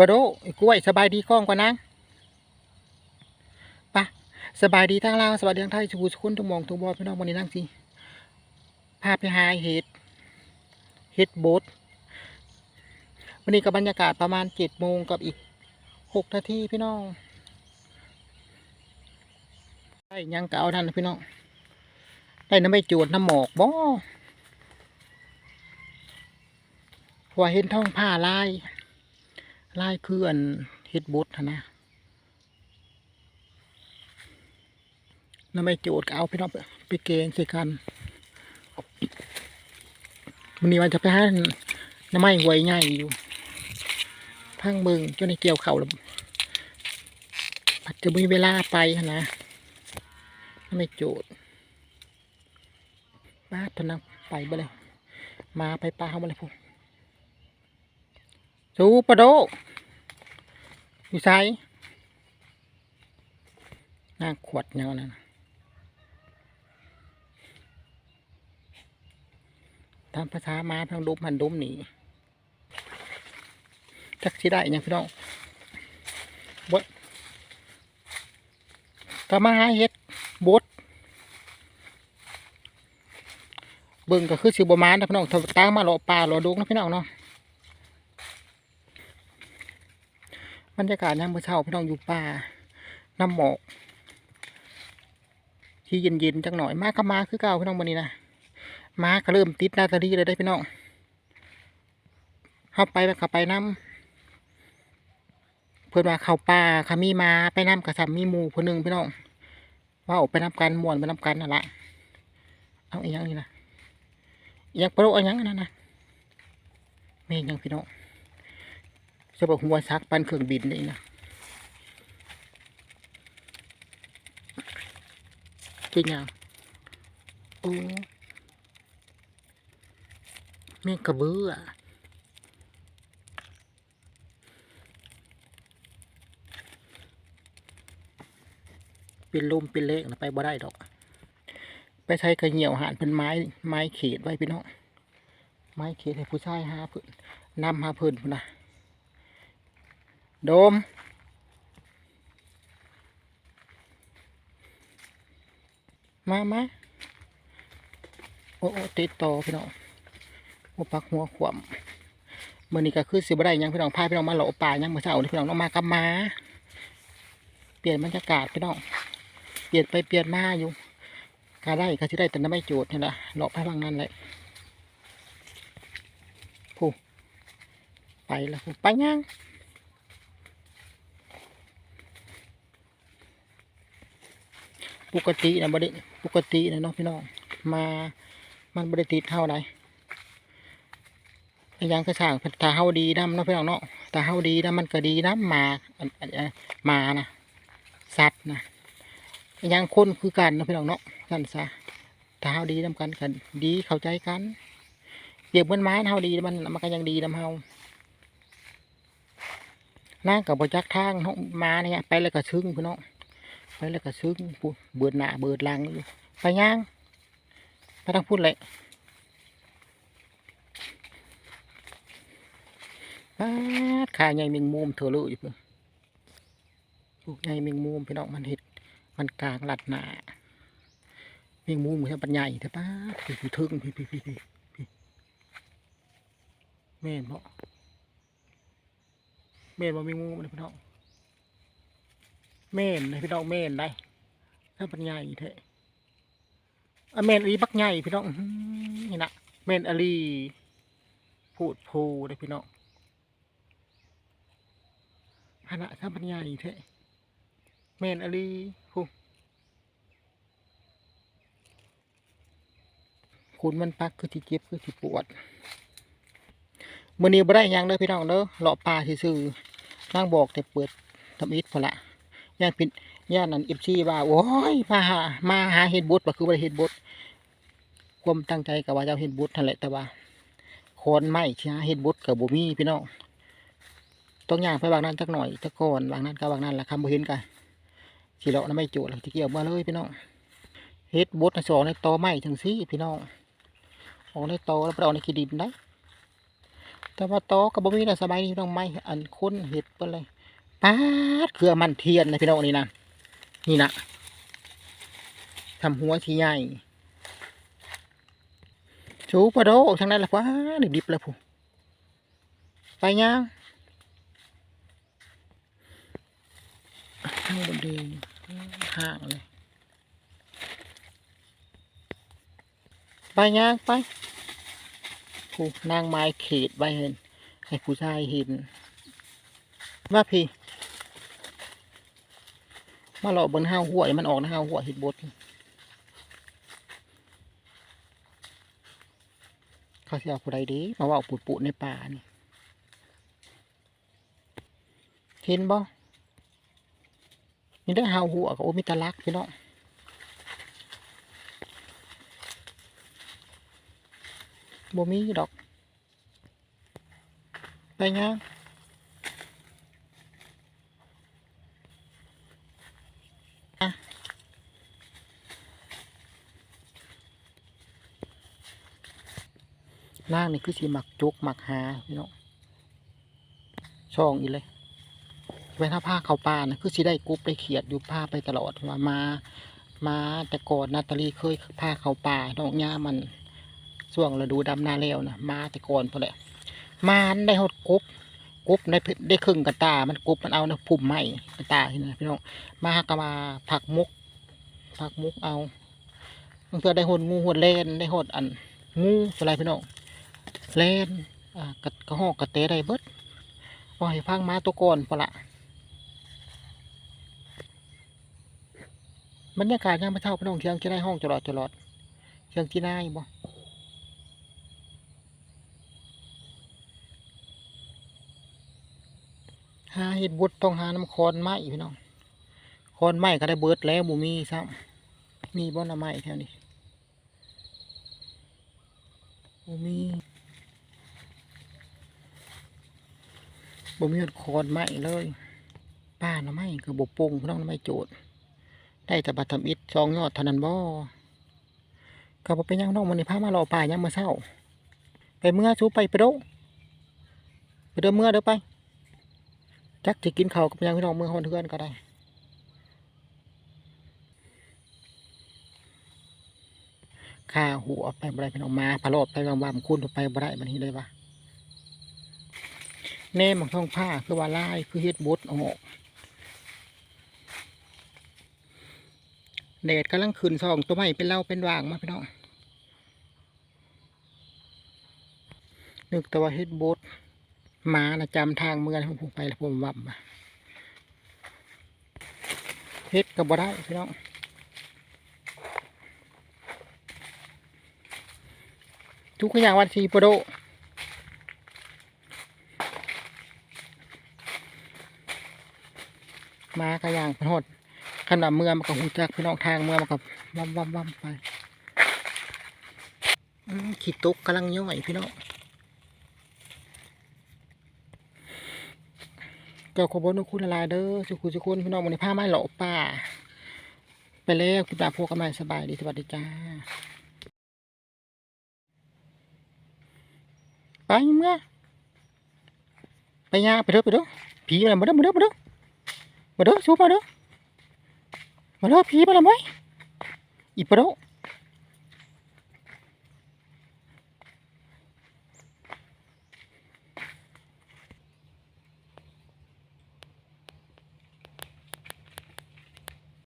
ปะโดไอ้กล้วยสบายดีกล้องกว่านะปะสบายดีทั้งลาวสบายดีทั้งไทยสุขุสุขุนทุกมองทุกบอพี่น้องวันนี้นั่งสิพาไปหาเห็ดเห็ดโบดวันนี้กับบรรยากาศประมาณเจ็ดโมงกับอีกหกนาทีพี่น้องได้ยังเกะเอาทันนพี่น้องได้น้ำไม่จวดน้ำหมอกบ่เพราะว่าเห็นท้องผ้าลาย ลายคืออันเฮ็ดบดหั้นนะน้ำไม่โจดก็เอาพี่น้องไปเกงใส่กันวันนี้มันจะไปหาน้ำไม้หวยใหญ่อยู่พังเบิงจนในเกี่ยวเข่าแล้วอาจจะมีเวลาไปหั้นนะน้ำไม่โจดบ้าท่านั้นไปบ่เลยมาไปปลาเขาบ่เลยพวก สูปะโดอยู่ไสหน้าขวดเงานั่นตามภาษามาทางดุมหันดุมหนีจักสิได้ยังพี่น้องบดก็มาหาเฮ็ดบดเบิ่งก็คือสิบมานนะพี่น้องถ้าตามมาหล่อป่าหล่อดงนะพี่น้องเนาะ บรรยากาศยามมื้อเช้าพี่น้องอยู่ป่าน้ำหมอก ที่เย็นๆจังหน่อยมาก็มาคือเก่าพี่น้องวันนี้นะมาก็เริ่มติดหนาตาดีเลยได้พี่น้องเข้าไปแล้วก็ไปน้ำเพื่อนว่าเข้าป่าขามีมาไปน้ำกระสับมีหมูคนหนึ่งพี่น้องว่าออกไปน้ำกันมวนไปน้ำกันนั่นแหละเอาอีกอย่างนี้นะอยางโปรเอาอีกอย่างนั้นนะเมย์ยังพี่น้อง จะบอกหัวซักปันเครื่องบินนี่นะจริงยังโอ้แม่งกระเบืออะเป็นลมเป็นเละนะไปบ่ได้ดอก ไปใช้กระเหี่ยวหานเป็นไม้ ไม้เขตไว้พี่น้อง ไม้เขตให้ผู้ชายหาเพื่นนำหาเพื่นพุ่นนะ โดม มามาโอ้โอ้ติดต่อพี่น้องโอ้ปักหัวขวมเมื่อนี้ก็คือสิบได้ยังพี่น้องพาพี่น้องมาหล่อป่ายังเมื่อเช้านี่พี่น้องน้องมากับมาเปลี่ยนบรรยากาศพี่น้องเปลี่ยนไปเปลี่ยนมาอยู่ก็ได้ก็จะได้แต่ไม่โจทย์นี่แหละเลาะไปบางนั้นเลยผู้ไปแล้วผู้ไปยัง ปกตินะบริปกตินะเนาะพี่น้องมามันบริติดเท่าไหร่ยังกระช่างถ้าเฮาดีน้ำเนาะพี่น้องเนาะถ้าเฮาดีน้ำมันก็ดีน้ำมามานะสัตว์นะยังคนคือกันเนาะพี่น้องเนาะนั่นซะถ้าเฮาดีน้ำกันกันดีเข้าใจกันเปรียบเหมือนไม้เฮาดีมันมันก็ยังดีน้ำเฮานั่งกับบจักทางมาเนี่ยไปแล้วก็ชึ้งพี่น้อง ไปแล้วก็ซึ้งเบิดหน้าเบิดหลังไปย่างไปทางพูดเลยปาดขาใหญ่เมงมุมเถอะลยอยู่เพิ่นปลูกใหญ่เมงมุมพี่น้องมันเห็ดมันกลางหลัดหนาเมงมุมเหมือนปัญญาแต่ป้าพี่พี่ทึ่งพี่พี่พี่พี่พี่แม่นบ่แม่นบ่เมงมุมเลยพี่น้อง เม่นพี่น้องเม่นได้ถ้าปัญญาอีเถอะอเม่นอีบักใหญ่พี่น้องอื้อหือนี่นะเม่นอลีพูดพูได้พี่น้องฮานะถ้าปัญญาอีเถอะเม่นอลีพูคุณมันปักคือที่เจ็บคือที่ปวดมื่อนี้บ่ได้ยังเด้อพี่น้องเด้อเลาะปลาซื่อนั่งบอกแต่เปิดทำอิฐพอละ ย่านพินย่านนั้นเอฟซีว่า โอ้ย มาหา มาหาเห็ดบุตรก็คือว่าเห็ดบุตรความตั้งใจกับว่าจะเห็ดบุตรนั่นแหละแต่ว่าโคนไม้ที่หาเห็ดบุตรกับบุมีพี่น้องต้องย่างไปบางนั้นจักหน่อยจักก่อนบางนั้นกับบางนั้นละคำบ่เห็นกันสีเลาะน้ำไม่จดแล้วที่เกี่ยวมาเลยพี่น้องเห็ดบุตรน่ะสองในตอไม้ถึงซี่พี่น้องออกในตอแล้วไปเอาในขี้ดินได้แต่ว่าตอก็บ่มีนะสบายดีพี่น้องไม้อันคุ้นเห็ดเปิ้นเลย ป๊าดเครือมันเทียนนะพี่น้องนี่นะนี่นะทำหัวสีใหญ่ชูปะโดทางนั้นละว้าดิบๆเลยผู้ไปย่างข้างบนดีห่างเลยไปย่างไปผู้นางไม้เขตไว้เห็นให้ผู้ชายเห็นว่าพี่ มาหลอกบนห้าวหัวมันออกนะห้าวหัวเห็ดบดเขาเสียผู้ใดดีมาว่าปุดปุในป่านี่เห็นบ่นี่ได้ห้าวหัวกับโอมิตาลักพี่น้องบ่มีดอกไปย่าง นางนี่คือสิหมักจุกหมักหาพี่น้องช่องอีเลยเวลาผ้าเขาป่านะคือสิได้กุ๊บได้เขียดอยู่ผ้าไปตลอดว่ามา มาแต่ก่อนนาตาลีเคยผ้าเขาป่าน้องย่ามันช่วงฤดูดำนาแล้วนะมาแต่ก่อนพอแหละมาได้หดกุบกุบได้ได้ครึ่งกระตา มันกุบมันเอานะพุ่มไม้กระตาที่นะพี่น้องมาก็มาผักมุกผักมุกเอาเพื่อได้หดงูหดเล่นได้หดอันงูอะไรพี่น้อง เล่นอ่ากระกระหอกกระเตะได้เบิดว่าให้พังมาตัวก่อนพอละบรรยากาศยังไม่เท่าพี่น้องเชียงจะได้ห้องตลอดตลอดเชียงที่น่ายบ่หาเห็ดบุดต้องหาน้ำคอนไม้พี่น้องคอนไม้ก็ได้เบิดแล้วบ่มีซ้ำมีบ่น้ำไม้แถวนี้บ่มี บ่มีเห็ดคอนไม้เลยป้าน้ำไม้คือบ่ปงน้องน้ำไม้โจดได้แต่บัตรทำอิฐสองยอดเท่านั้นบ่ก็บ่เป็นหยังน้องมันในี่พามาหล่อป่ายามมื้อเช้า ไปเมื่อชูไปไปโดไปเด้อเมื่อเด้อไปจักจะกินข้าวกับยังพี่น้องมือคนเทือนก็ได้ข้าหัวไปบ่ได้พี่น้องมาพะโลดไปวางวามคุณไปบ่ได้บันนี้เลยปะ แน่มังท้องผ้าคือว่าลายคือเฮ็ดบดออกแดดกำลังขึ้นซองตัวใหม่เป็นเล่าเป็นวางมาพี่น้องนึกแต่ว่าเฮ็ดบดหมานะจำทางเมืองขอผมไปแล้วผมวับมาเฮ็ดก็บ่ได้พี่น้องทุกอย่างวันสีโปโด มากระย่างพนดขนาดเมืองมันก็หูจักพี่น้องทางเมืองมันก็วับวับวับไปขี้ตุกกำลังย่อยพี่น้องก็ขอบคุณคุณหลายเด้อสุขุสุขุนพี่น้องมันในผ้าไม้หล่อป่า ไปแล้วคุณตาพวกกันม่สบายดีสวัสดีจ้าไปเมื่อไปยาไปเด้อไปเด้อผีอะไรมาเด้อมาเด้อมาเด้อ มาเด้อสู้มาเด้อมาเด้อผีมาแล้วมั้ยอีปะเด้อ